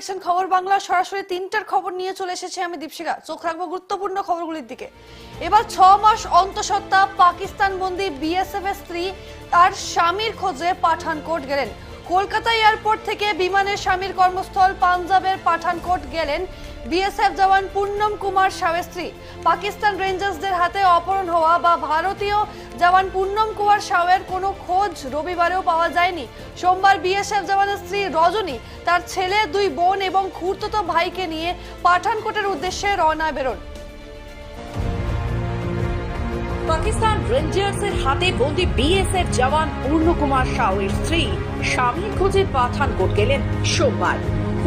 দেখছেন খবর বাংলা সরাসরি তিনটার খবর নিয়ে চলে এসেছে আমি দীপশিকা চোখ রাখব গুরুত্বপূর্ণ খবরগুলির দিকে। এবার ছ মাস অন্তঃসত্ত্বা পাকিস্তান বন্দি বিএসএফ এর স্ত্রী তার স্বামীর খোঁজে পাঠানকোট গেলেন। কলকাতা এয়ারপোর্ট থেকে বিমানের স্বামীর কর্মস্থল পাঞ্জাবের পাঠানকোট গেলেন বিএসএফ জওয়ান পূর্ণম কুমার সাওয়ের স্ত্রী পাকিস্তান রেঞ্জার্সদের হাতে অপহরণ হওয়া বা ভারতীয় জওয়ান পূর্ণম কুমার সাওয়ের কোনো খোঁজ রবিবারেও পাওয়া যায়নি। সোমবার বিএসএফ জওয়ানের স্ত্রী রজনী, তার ছেলে, দুই বোন এবং খুড়তুতো ভাইকে নিয়ে পাঠানকোটের উদ্দেশ্যে রওনা বেরোন। পাকিস্তান রেঞ্জার্সের হাতে বন্দি বিএসএফ জওয়ান পূর্ণকুমার সাউয়ের স্ত্রী স্বামীর খোঁজে পাঠানকোট গেলেন সোমবার।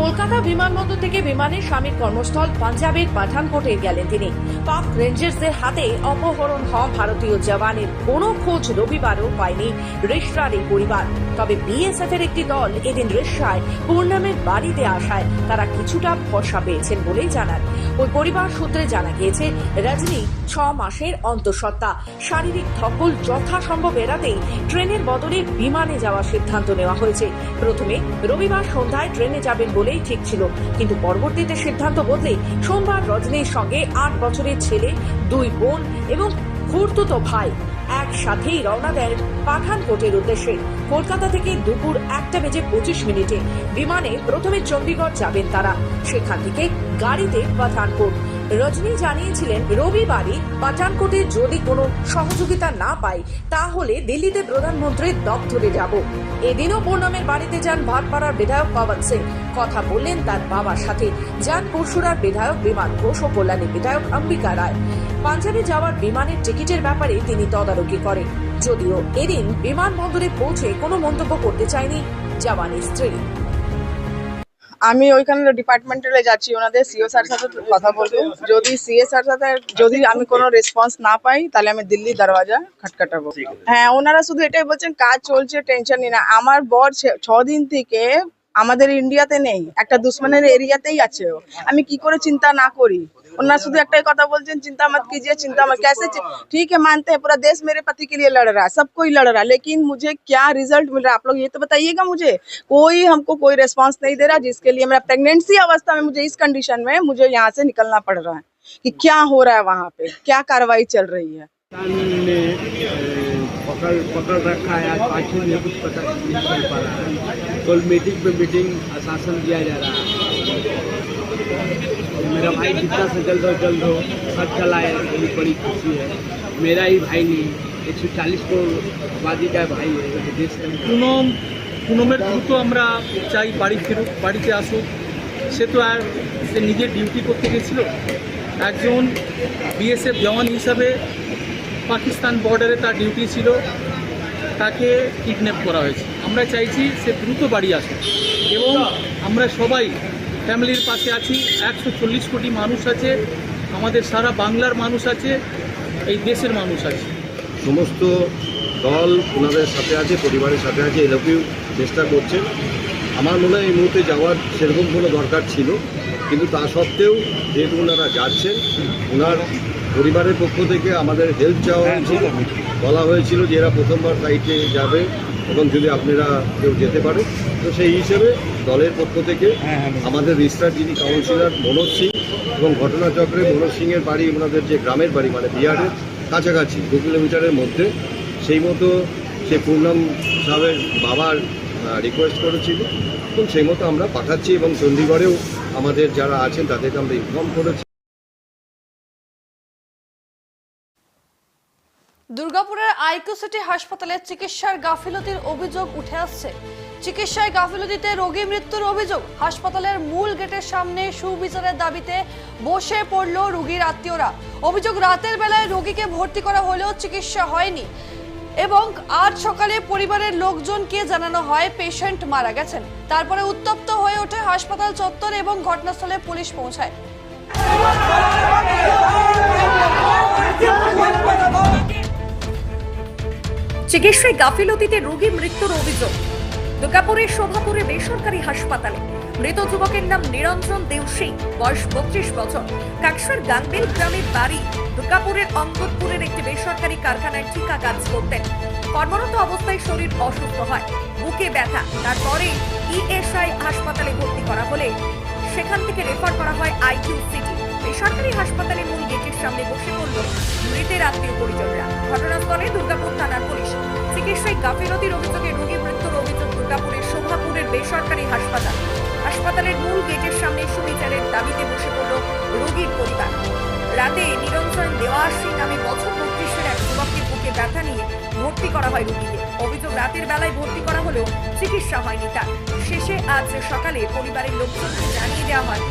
কলকাতা বিমানবন্দর থেকে বিমানে স্বামীর কর্মস্থল পাঞ্জাবের পাঠানকোটে গেলেন তিনি। পাক রেঞ্জার্সদের হাতে অপহরণ হওয়া ভারতীয় জওয়ানের কোনো খোঁজ রবিবারও পায়নি রেশরার এই পরিবার। তবে বিএসএফ এর একটি দল এদিন রেশরায় পূর্ণামের বাড়িতে আসায় তারা কিছুটা ভরসা পেয়েছেন বলেই জানান। ওই পরিবার সূত্রে জানা গিয়েছে, রজনী ছ মাসের অন্তঃসত্ত্বা। শারীরিক ধকল যথাসম্ভব এড়াতেই ট্রেনের বদলে বিমানে যাওয়ার সিদ্ধান্ত নেওয়া হয়েছে। প্রথমে রবিবার সন্ধ্যায় ট্রেনে যাবেন বলেই ঠিক ছিল। কিন্তু পরবর্তীতে সিদ্ধান্ত বদলে সোমবার রজনীর সঙ্গে আট বছরের ছেলে, দুই বোন এবং খুর্তুত ভাই একসাথেই রওনা দেন পাঠানকোটের উদ্দেশ্যে। কলকাতা থেকে দুপুর একটা বেজে পঁচিশ মিনিটে বিমানে প্রথমে চণ্ডীগড় যাবেন তারা। সেখান থেকে গাড়িতে পাঠানকোট। রজনী জানিয়েছিলেন, রবিবারই পাঠানকোটে যদি কোনো সহযোগিতা না পাই, তাহলে দিল্লিতে প্রধানমন্ত্রীর দপ্তরে যাব। এদিনও পূর্ণমের বাড়িতে যান ভাটপাড়ার বিধায়ক পবন সিং। কথা বললেন তার বাবার সাথে। যান পরশুরার বিধায়ক বিমান ঘোষ ও কল্যাণী বিধায়ক অম্বিকা রায়। পাঞ্জাবে যাওয়ার বিমানের টিকিটের ব্যাপারে তিনি তদারকি করেন। যদিও এদিন বিমানবন্দরে পৌঁছে কোনো মন্তব্য করতে চায়নি জওয়ানের স্ত্রী। আমি ওইখানে ডিপার্টমেন্টালে যাচ্ছি ওনাদের সিও স্যার সাথে কথা বলব। যদি সিএ স্যার সাথে যদি আমি কোনো রেসপন্স না পাই তাহলে আমি দিল্লি দরওয়াজা খটখটাবো। হ্যাঁ ওনারা শুধু এটাই বলছেন কাজ চলছে টেনশন নেই না। আমার বর ছ দিন থেকে আমাদের ইন্ডিয়াতে নেই একটা দুশ্মনের এরিয়াতেই আছে। আমি কি করে চিন্তা না করি? शुद्ध कथा चिंता मत कीजिए, चिंता मत कैसे ठीक है, मानते हैं, पूरा देश मेरे पति के लिए लड़ रहा है, सब कोई लड़ रहा है, लेकिन मुझे क्या रिज़ल्ट मिल रहा है? आप लोग ये तो बताइएगा मुझे। कोई हमको कोई रिस्पॉन्स नहीं दे रहा, जिसके लिए मेरा प्रेगनेंसी अवस्था में मुझे इस कंडीशन में मुझे यहाँ से निकलना पड़ रहा है, कि क्या हो रहा है वहाँ पे, क्या कार्रवाई चल रही है। पकड़ पकड़ रखा है, आज कुछ पता नहीं पा रहा है। कल मीटिंग पे मीटिंग आशासन दिया जा रहा है। भाई जितना से जल्द हो जल्द हो सब चलाए बड़ी बड़ी खुशी है मेरा ही भाई नहीं एक सौ चालीस करोड़ आबादी का भाई है देश का পুনম পুনমের দ্রুত আমরা চাই বাড়ি ফেরুক বাড়িতে আসুক সে তো আর সে নিজের ডিউটি করতে গেছিল একজন বিএসএফ জওয়ান হিসাবে পাকিস্তান বর্ডারে তার ডিউটি ছিল তাকে কিডন্যাপ করা হয়েছে আমরা চাইছি সে দ্রুত বাড়ি আসুক এবং আমরা সবাই ফ্যামিলির পাশে আছি একশো চল্লিশ কোটি মানুষ আছে আমাদের সারা বাংলার মানুষ আছে এই দেশের মানুষ আছে। সমস্ত দল ওনাদের সাথে আছে পরিবারের সাথে আছে এরকম চেষ্টা করছে। আমার মনে হয় এই মুহূর্তে যাওয়ার সেরকম কোনো দরকার ছিল কিন্তু তা সত্ত্বেও যেহেতু ওনারা যাচ্ছেন ওনার পরিবারের পক্ষ থেকে আমাদের হেল্প চাওয়া হয়েছিল। বলা হয়েছিল যে এরা প্রথমবার ফ্লাইটে যাবে। এবং যদি আপনারা কেউ যেতে পারে তো সেই হিসেবে দলের পক্ষ থেকে আমাদের রিস্টার যিনি কাউন্সিলর মনোজ সিং এবং ঘটনাচক্রে মনোজ সিংয়ের বাড়ি ওনাদের যে গ্রামের বাড়ি মানে বিহারের কাছাকাছি দু কিলোমিটারের মধ্যে সেই মতো সে পূর্ণম সাহেবের বাবার রিকোয়েস্ট করেছিল। এবং সেই মতো আমরা পাঠাচ্ছি এবং চণ্ডীগড়েও আমাদের যারা আছেন তাদেরকে আমরা ইনফর্ম করেছি। দুর্গাপুরের আইকিউ সিটি হাসপাতালে চিকিৎসার গাফিলতির অভিযোগ উঠে আসছে। চিকিৎসায় গাফিলতিতে রোগী মৃত্যুর অভিযোগ। হাসপাতালের মূল গেটের সামনে সুবিচারের দাবিতে বসে পড়ল রোগীর আত্মীয়রা। অভিযোগ, রাতের বেলায় রোগীকে ভর্তি করা হলেও চিকিৎসা হয়নি এবং আজ সকালে পরিবারের লোকজনকে জানানো হয়, পেশেন্ট মারা গেছেন। তারপরে উত্তপ্ত হয়ে ওঠে হাসপাতাল চত্বর এবং ঘটনাস্থলে পুলিশ পৌঁছায়। চিকিৎসায় গাফিলতিতে রোগী মৃত্যুর অভিযোগ। দুর্গাপুরের শোভাপুরে বেসরকারি হাসপাতালে। মৃত যুবকের নাম নিরঞ্জন দেউসি বয়স বত্রিশ বছর। কাকসার গাংবেল গ্রামের বাড়ি দুর্গাপুরের অঙ্গদপুরের একটি বেসরকারি কারখানায় ঠিকা কাজ করতেন। কর্মরত অবস্থায় শরীর অসুস্থ হয়, বুকে ব্যথা। তারপরে ইএসআই হাসপাতালে ভর্তি করা হলে সেখান থেকে রেফার করা হয় আইকিউ সিটি। বেসরকারি হাসপাতালে মূল গেটের সামনে বসে পড়ল মৃতের আত্মীয় পরিজনরা ঘটনাস্থলে দুর্গাপুর থানার পুলিশ। চিকিৎসায় গাফিলতির অভিযোগে রোগী মৃত্যুর অভিযোগ দুর্গাপুরের শোভাপুরের বেসরকারি হাসপাতাল। হাসপাতালের মূল গেটের সামনে সুবিচারের দাবিতে বসে পড়ল রোগীর পরিবার। রাতে নিরঞ্জন দেওয়াশী নামে বছর বত্রিশের এক যুবককে বুকে ব্যথা নিয়ে ভর্তি করা হয় রোগীকে। অভিযোগ রাতের বেলায় ভর্তি করা হলেও চিকিৎসা হয়নি তার। শেষে আজ সকালে পরিবারের লোকজনকে জানিয়ে দেওয়া হয়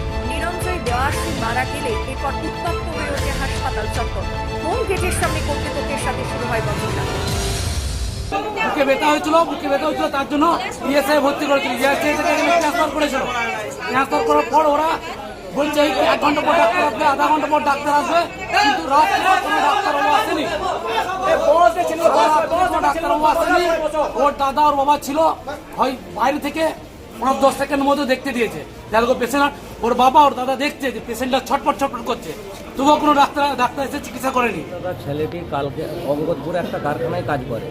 নিরঞ্জয় দেওয়াশী মারা গেলে এরপর উত্তপ্ত হয়ে ওঠে হাসপাতাল চত্বর। মূল গেটের সামনে কর্তৃপক্ষের সাথে শুরু হয় বচসা। বুকে ব্যথা হয়েছিল, বুকে ব্যথা হয়েছিল, তার জন্য ইএসআই ভর্তি করেছিল। ইএসআই থেকে ট্রান্সফার করেছিল। ট্রান্সফার করার পর ওরা বলছে এক ঘণ্টা পর ডাক্তার আসবে, আধা ঘণ্টা পর ডাক্তার আসবে, কিন্তু রাত্রে কোনো ডাক্তারবাবু আসেনি। ডাক্তারবাবু আসেনি। ওর দাদা, ওর বাবা ছিল, হয় বাইরে থেকে ওনার দশ সেকেন্ডের মধ্যে দেখতে দিয়েছে। দেখো পেশেন্ট ওর বাবা ওর দাদা দেখছে যে পেশেন্টটা ছটপট ছটপট করছে। তবুও কোনো ডাক্তার ডাক্তার এসে চিকিৎসা করেনি। ছেলেটি কালকে অঙ্গদপুরে একটা কারখানায় কাজ করে।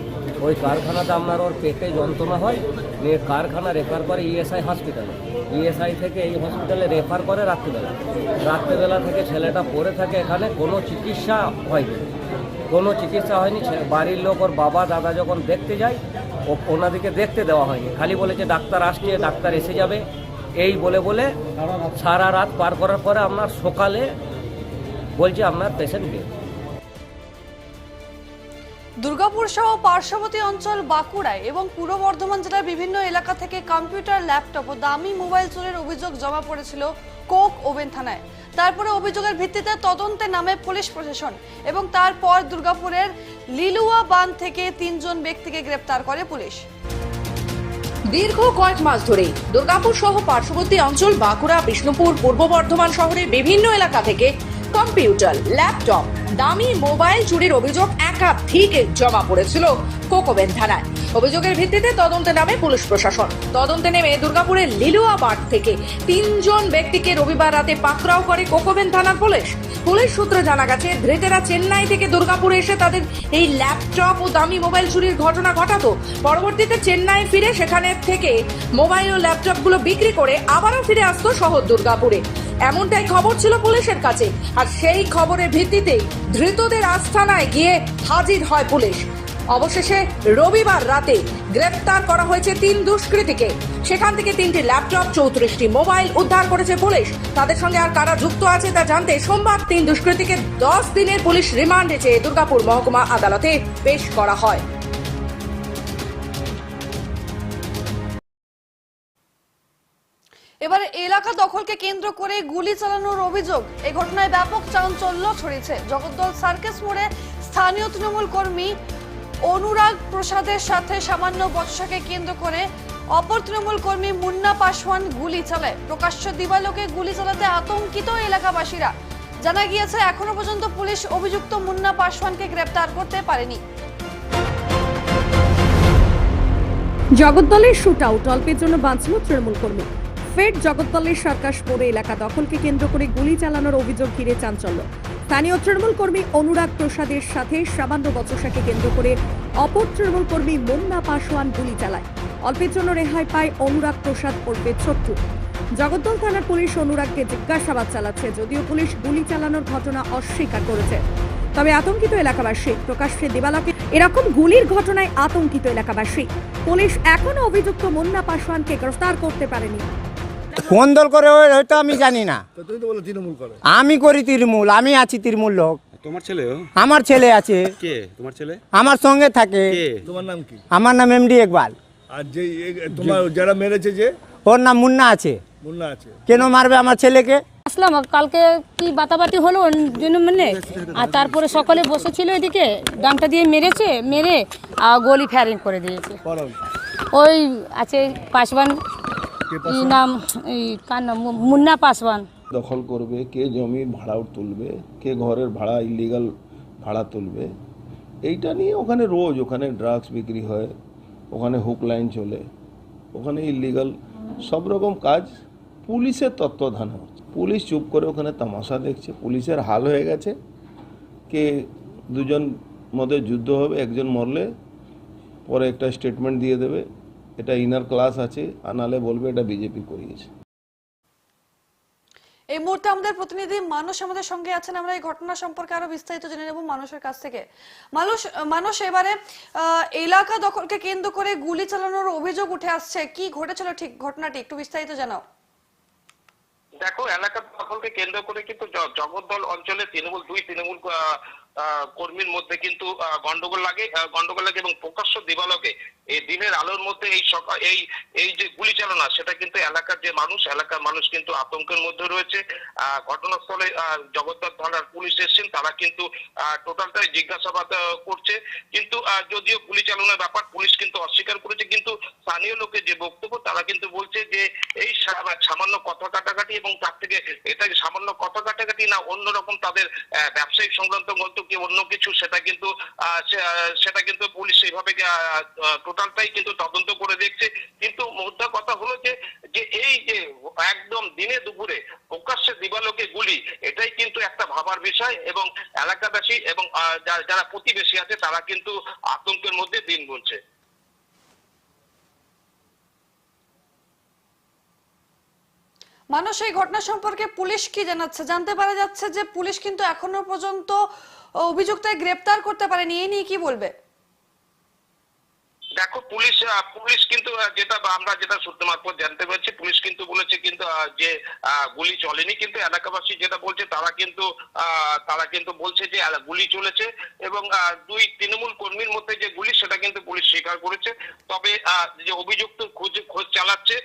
ওই কারখানাতে আপনার ওর পেটে যন্ত্রণা হয়, নিয়ে কারখানা রেফার করে ইএসআই হসপিটালে ইএসআই থেকে এই হসপিটালে রেফার করে রাত্রিবেলা। রাত্রিবেলা থেকে ছেলেটা পড়ে থাকে এখানে, কোনো চিকিৎসা হয়নি। কোনো চিকিৎসা হয়নি বাড়ির লোক ওর বাবা, দাদা যখন দেখতে যায় ও ওনাদিকে দেখতে দেওয়া হয়নি। খালি বলেছে, ডাক্তার আসছে, ডাক্তার এসে যাবে। এই বলে বলে সারা রাত পার করার পরে আপনার সকালে বলছে, আপনার পেশেন্ট বের দুর্গাপুর সহ পার্শ্ববর্তী অঞ্চল বাঁকুড়ায় এবং পূর্ব বর্ধমান জেলার বিভিন্ন এলাকা থেকে কম্পিউটার, ল্যাপটপ ও দামি মোবাইল চুরির অভিযোগ জমা পড়েছিল কোক ওভেন থানায়। তারপরে অভিযোগের ভিত্তিতে তদন্তে নামে পুলিশ প্রশাসন এবং তারপর দুর্গাপুরের লিলুয়া বাঁধ থেকে তিনজন ব্যক্তিকে গ্রেপ্তার করে পুলিশ। দীর্ঘ কয়েক মাস ধরে দুর্গাপুর সহ পার্শ্ববর্তী অঞ্চল বাঁকুড়া, বিষ্ণুপুর, পূর্ব বর্ধমান শহরের বিভিন্ন এলাকা থেকে কম্পিউটার, ল্যাপটপ, দামি মোবাইল চুরির অভিযোগ একাধিক জমা পড়েছিল কোকোবেন থানায়। অভিযোগের ভিত্তিতে তদন্তে নামে পুলিশ প্রশাসন। তদন্তে নেমে দুর্গাপুরের লিলুয়া বাগ থেকে তিনজন ব্যক্তিকে রবিবার রাতে পাকড়াও করে কোকোবেন থানার পুলিশ। পুলিশ সূত্রে জানা গেছে, ধৃতেরা চেন্নাই থেকে দুর্গাপুরে এসে তাদের এই ল্যাপটপ ও দামি মোবাইল চুরির ঘটনা ঘটাতো। পরবর্তীতে চেন্নাই ফিরে সেখানে থেকে মোবাইল ও ল্যাপটপগুলো বিক্রি করে আবারও ফিরে আসতো শহর দুর্গাপুরে। এমনটাই খবর ছিল পুলিশের কাছে। আর সেই খবরের ভিত্তিতে ধৃতদের আস্থানায় গিয়ে হাজির হয় পুলিশ। অবশেষে রবিবার রাতে গ্রেফতার করা হয়েছে তিন দুষ্কৃতীকে। সেখান থেকে তিনটি ল্যাপটপ, চৌত্রিশটি মোবাইল উদ্ধার করেছে পুলিশ। তাদের সঙ্গে আর কারা যুক্ত আছে তা জানতে সোমবার তিন দুষ্কৃতীকে দশ দিনের পুলিশ রিমান্ডে চেয়ে দুর্গাপুর মহকুমা আদালতে পেশ করা হয়। এবার এলাকা দখলকে কেন্দ্র করে গুলি চালানোর অভিযোগ। এই ঘটনায় ব্যাপক চাঞ্চল্য ছড়িয়েছে। জগদ্দল সার্কেস মোড়ে স্থানীয় তৃণমূল কর্মী অনুরাগ প্রসাদের সাথে সামান্য বচসাকে কেন্দ্র করে অপর তৃণমূল কর্মী মুন্না পাসওয়ান গুলি চালায়। প্রকাশ্য দিবালোকে গুলি চালাতে আতঙ্কিত এলাকাবাসীরা। জানা গিয়েছে, এখনও পর্যন্ত পুলিশ অভিযুক্ত মুন্না পাসওয়ানকে গ্রেপ্তার করতে পারেনি। জগদ্দলের শুট আউট অল্পের জন্য বাঁচল তৃণমূল কর্মী। ফের জগদ্দলের সরকার পরে এলাকা দখলকে কেন্দ্র করে গুলি চালানোর অভিযোগ ঘিরে চাঞ্চল্য। স্থানীয় তৃণমূল কর্মী অনুরাগ প্রসাদের সাথে সামান্য বচসাকে কেন্দ্র করে অপর তৃণমূল কর্মী মুন্না পাসওয়ান গুলি চালায়। অল্পের জন্য রেহাই পায় অনুরাগ প্রসাদ ওরফে ছোট্টু জগদ্দল থানার পুলিশ অনুরাগকে জিজ্ঞাসাবাদ চালাচ্ছে, যদিও পুলিশ গুলি চালানোর ঘটনা অস্বীকার করেছে। তবে আতঙ্কিত এলাকাবাসী, প্রকাশ্যে দেবালকে এরকম গুলির ঘটনায় আতঙ্কিত এলাকাবাসী। পুলিশ এখনও অভিযুক্ত মুন্না পাসওয়ানকে গ্রেফতার করতে পারেনি। কোন দল করে ওইটা আমি জানি না। আমি করি তৃণমূল আমি আছি তৃণমূল লোক। তোমার ছেলে আমার ছেলে আছে। কে? তোমার ছেলে? আমার সঙ্গে থাকে। কে? তোমার নাম কি? আমার নাম এমডি ইকবাল। আর যে তোমার যারা মেরেছে যে? ওর নাম মুন্না আছে। মুন্না আছে। কেন মারবে আমার ছেলেকে? আসলাম কালকে কি বাতাবাতি হলো জন্য মানে? আর তারপরে সকালে বসেছিল এদিকে ডাংটা দিয়ে মেরেছে মেরে আর গলি ফায়ারিং করে দিয়েছে। ওই আছে পাসওয়ান কি নাম এই কার নাম? মুন্না পাসওয়ান। দখল করবে কে জমির ভাড়া তুলবে কে ঘরের ভাড়া ইলিগাল ভাড়া তুলবে এইটা নিয়ে ওখানে রোজ ওখানে ড্রাগস বিক্রি হয় ওখানে হুক লাইন চলে ওখানে ইলিগাল সব রকম কাজ। পুলিশের তত্ত্বাবধানে হচ্ছে। পুলিশ চুপ করে ওখানে তামাশা দেখছে পুলিশের হাল হয়ে গেছে। কে দুজন মধ্যে যুদ্ধ হবে একজন মরলে পরে একটা স্টেটমেন্ট দিয়ে দেবে। এটা ইনার ক্লাস আছে আর নাহলে বলবে এটা বিজেপি করিয়েছে। এই মুহূর্তে আমাদের প্রতিনিধি মানুষ আমাদের সঙ্গে আছেন। আমরা এই ঘটনা সম্পর্কে আরও বিস্তারিত জেনে নেব মানুষের কাছ থেকে। মানুষ মানুষ এবারে আহ, এলাকা দখলকে কেন্দ্র করে গুলি চালানোর অভিযোগ উঠে আসছে। কি ঘটেছিল ঠিক ঘটনাটি একটু বিস্তারিত জানাও। দেখো এলাকা দখলকে কেন্দ্র করে কিন্তু জগদ্দল অঞ্চলে তৃণমূল দুই তৃণমূল কর্মীর মধ্যে কিন্তু গন্ডগোল লাগে গন্ডগোল লাগে এবং প্রকাশ্য দিবালকে এই দিনের আলোর মধ্যে এই সকাল এই এই যে গুলি চালনা সেটা কিন্তু এলাকার যে মানুষ এলাকার মানুষ কিন্তু আতঙ্কের মধ্যে রয়েছে। ঘটনাস্থলে আহ, জগদ্দল থানার পুলিশ এসেছেন তারা কিন্তু টোটালটাই জিজ্ঞাসাবাদ করছে। কিন্তু যদিও গুলি চালনার ব্যাপার পুলিশ কিন্তু অস্বীকার করেছে কিন্তু স্থানীয় লোকের যে বক্তব্য তারা কিন্তু বলছে যে এই সামান্য কথা কাটাকাটি এবং তার থেকে এটা সামান্য কথা কাটাকাটি না অন্যরকম তাদের ব্যবসায়িক সংক্রান্ত গল্প কি অন্য কিছু? সেটা কিন্তু সেটা কিন্তু পুলিশ সেইভাবে টোটালটাই কিন্তু তদন্ত করে দেখছে। কিন্তু মুদ্রা কথা হলো যে যে এই যে একদম দিনে দুপুরে প্রকাশ্যে দিবালোকে গুলি, এটাই কিন্তু একটা ভাবার বিষয় এবং এলাকাবাসী এবং যারা প্রতিবেশী আছে, তারা কিন্তু আতঙ্কের মধ্যে দিন গুনছে। মানুষ এই ঘটনা সম্পর্কে পুলিশ কি জানাচ্ছে? জানতে পারা যাচ্ছে যে পুলিশ কিন্তু এখনও পর্যন্ত অভিযুক্ত গ্রেপ্তার করতে পারেনি, এই নিয়ে কি বলবে? দেখো, পুলিশ পুলিশ কিন্তু যেটা আমরা যেটা সূত্র মারফত জানতে পেরেছি, পুলিশ কিন্তু বলেছে কিন্তু যে গুলি চলেনি, কিন্তু এলাকাবাসী যেটা বলছে, তারা কিন্তু তারা কিন্তু বলছে যে গুলি চলেছে এবং দুই তৃণমূল কর্মীর মধ্যে যে গুলি, সেটা কিন্তু পুলিশ স্বীকার করেছে। তবে যে অভিযুক্ত খোঁজ খোঁজ চালাচ্ছে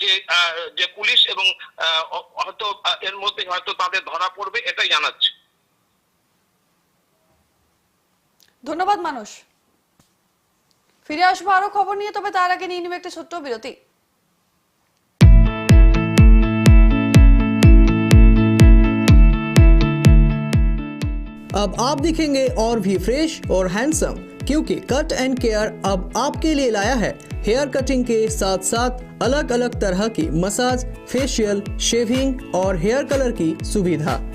যে যে পুলিশ এবং হয়তো এর মধ্যে হয়তো তাদের ধরা পড়বে, এটাই জানাচ্ছে। ধন্যবাদ মানুষ ফিরে আসবো আরো খবর নিয়ে তবে তার আগে নিয়ে নিবে একটি ছোট্ট বিরতি अब आप दिखेंगे और भी फ्रेश और हैंडसम क्योंकि कट एंड केयर अब आपके लिए लाया है हेयर कटिंग के साथ साथ अलग अलग तरह की मसाज फेशियल शेविंग और हेयर कलर की सुविधा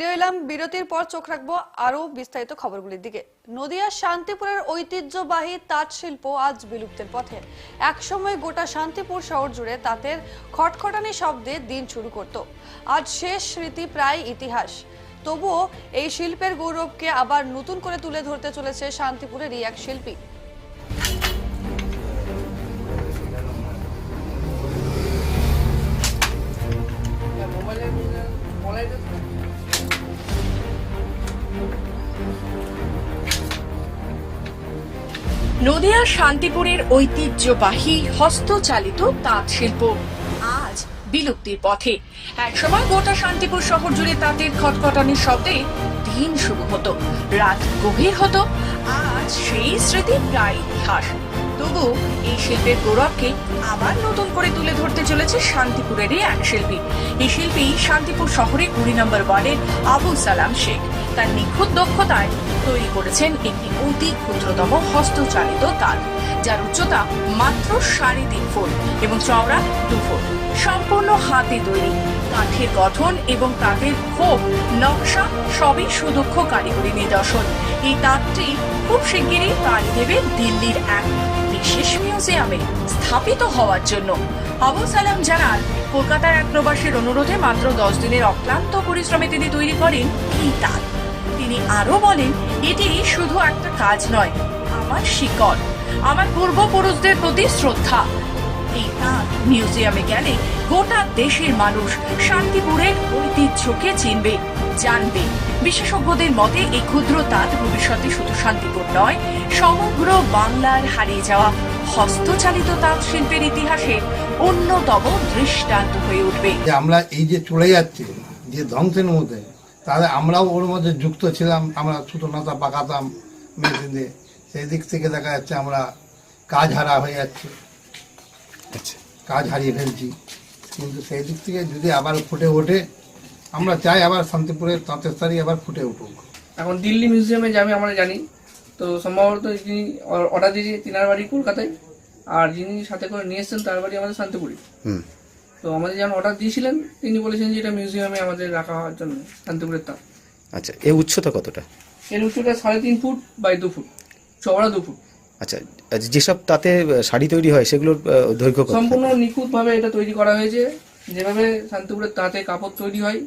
ফিরে এলাম, বিরতির পর চোখ রাখব আরও বিস্তারিত খবরগুলির দিকে। নদিয়ার শান্তিপুরের ঐতিহ্যবাহী তাঁত শিল্প আজ বিলুপ্তের পথে। একসময় গোটা শান্তিপুর শহর জুড়ে তাঁতের খটখটানি শব্দে দিন শুরু করত। আজ শেষ স্মৃতি প্রায় ইতিহাস। তবুও এই শিল্পের গৌরবকে আবার নতুন করে তুলে ধরতে চলেছে শান্তিপুরেরই এক শিল্পী। নদিয়া শান্তিপুরের ঐতিহ্যবাহী হস্তচালিত তাঁত শিল্প আজ বিলুপ্তির পথে। একসময় গোটা শান্তিপুর শহর জুড়ে তাঁতের খটখটানির শব্দে দিন শুরু হতো। রাত গভীর হতো। আজ সেই স্মৃতি প্রায় ইতিহাস। তবু এই শিল্পের গৌরবকে আবার নতুন করে তুলে ধরতে চলেছে শান্তিপুরেরই এক শিল্পী। এই শিল্পী শান্তিপুর শহরে কুড়ি নম্বর ওয়ার্ডের আবুল সালাম শেখ। তার নিখুঁত দক্ষতায় তৈরি করেছেন একটি অতি ক্ষুদ্রতম হস্তচালিত তাঁত যার উচ্চতা মাত্র সাড়ে তিন ফুট এবং চওড়া দু ফুট। সম্পূর্ণ হাতে তৈরি। কাঠের গঠন এবং তাঁতের ক্ষোভ, নকশা সবই সুদক্ষ কারিগরি নিদর্শন। এই তাঁতটি খুব শিগগিরই পাড়ি দেবে দিল্লির এক বিশেষ মিউজিয়ামে স্থাপিত হওয়ার জন্য। আবু সালাম জানান, কলকাতার এক প্রবাসীর অনুরোধে মাত্র দশ দিনের অক্লান্ত পরিশ্রমে তিনি তৈরি করেন এই তাঁত তিনি আরও বলেন, এটি শুধু একটা কাজ নয়, আমার শিকড়। আমার পূর্বপুরুষদের প্রতি শ্রদ্ধা। এই তাঁত মিউজিয়ামে গেলে গোটা দেশের মানুষ শান্তিপুরের ঐতিহ্যকে চিনবে, জানবে। বিশেষজ্ঞদের মতে, এই ক্ষুদ্র তাঁত ভবিষ্যতে শুধু শান্তিপুর নয়, সমগ্র বাংলার হারিয়ে যাওয়া হস্তচালিত তাঁত শিল্পের ইতিহাসে অন্যতম দৃষ্টান্ত হয়ে উঠবে। আমরা এই যে চলে যাচ্ছি, যে ধ্বংসের মধ্যে তাহলে আমরাও ওর মধ্যে যুক্ত ছিলাম আমরা ছোটো নাতা পাকাতাম মেশিন দিয়ে সেই দিক থেকে দেখা যাচ্ছে আমরা কাজ হারা হয়ে যাচ্ছে। কাজ হারিয়ে ফেলছি। কিন্তু সেই দিক থেকে যদি আবার ফুটে ওঠে আমরা চাই আবার শান্তিপুরের তাঁতের শাড়ি আবার ফুটে উঠুক। এখন দিল্লি মিউজিয়ামে যাবে আমরা জানি। তো সম্ভবত যিনি অর্ডার দিয়েছে তিনার বাড়ি কলকাতায়। আর যিনি সাথে করে নিয়ে এসেছেন তার বাড়ি আমাদের শান্তিপুরে। তো আমাদের যেমন অর্ডার দিয়েছিলেন তিনি বলেছেন যে এটা মিউজিয়ামে আমাদের রাখা হওয়ার জন্য শান্তিপুরের তার। আচ্ছা এর উচ্চতা কতটা? এর উচ্চতা সাড়ে তিন ফুট বাই দু ফুট চওড়া দু ফুট। আচ্ছা আচ্ছা, যেসব তাতে শাড়ি তৈরি হয় সেগুলোর দৈর্ঘ্য কত? সম্পূর্ণ নিখুঁতভাবে এটা তৈরি করা হয়েছে। যেভাবে শান্তিপুরের তাঁতে কাপড় তৈরি হয়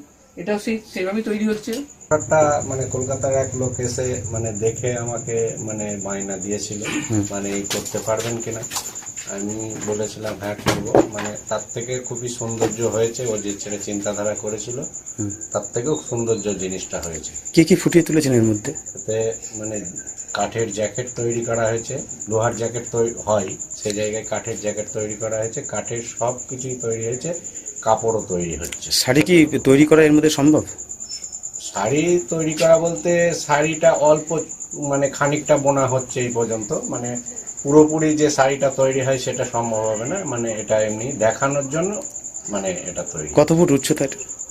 এটাও সেই সেভাবেই তৈরি হচ্ছে। একটা মানে কলকাতার এক লোক এসে মানে দেখে আমাকে মানে বায়না দিয়েছিল মানে এই করতে পারবেন কিনা। আমি বলেছিলাম হ্যাঁ করব। মানে তার থেকে খুবই সৌন্দর্য হয়েছে ও যে ছেলে চিন্তাধারা করেছিল তার থেকেও সৌন্দর্য জিনিসটা হয়েছে। কি কি ফুটিয়ে তুলেছেন এর মধ্যে? এতে মানে কাঠের জ্যাকেট তৈরি করা হয়েছে লোহার জ্যাকেট তৈরি হয় সে জায়গায় কাঠের জ্যাকেট তৈরি করা হয়েছে কাঠের সব কিছুই তৈরি হয়েছে কাপড়ও তৈরি হচ্ছে। শাড়ি কি তৈরি করা এর মধ্যে সম্ভব? শাড়ি তৈরি করা বলতে শাড়িটা অল্প মানে খানিকটা বোনা হচ্ছে এই পর্যন্ত মানে পুরোপুরি যে শাড়িটা তৈরি হয় সেটা সম্ভব হবে না। মানে এটা এমনি দেখানোর জন্য মানে এটা তৈরি। কত ফুট উচ্চতা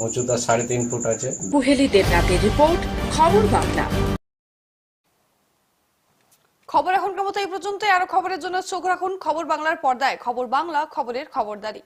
উচ্চতা সাড়ে তিন ফুট আছে। বুহেলি দেবনাথের রিপোর্ট খবর বাংলা। খবর এখনকার মতো এই পর্যন্তই। আরও খবরের জন্য চোখ রাখুন খবর বাংলার পর্দায়। খবর বাংলা খবরের খবরদারি।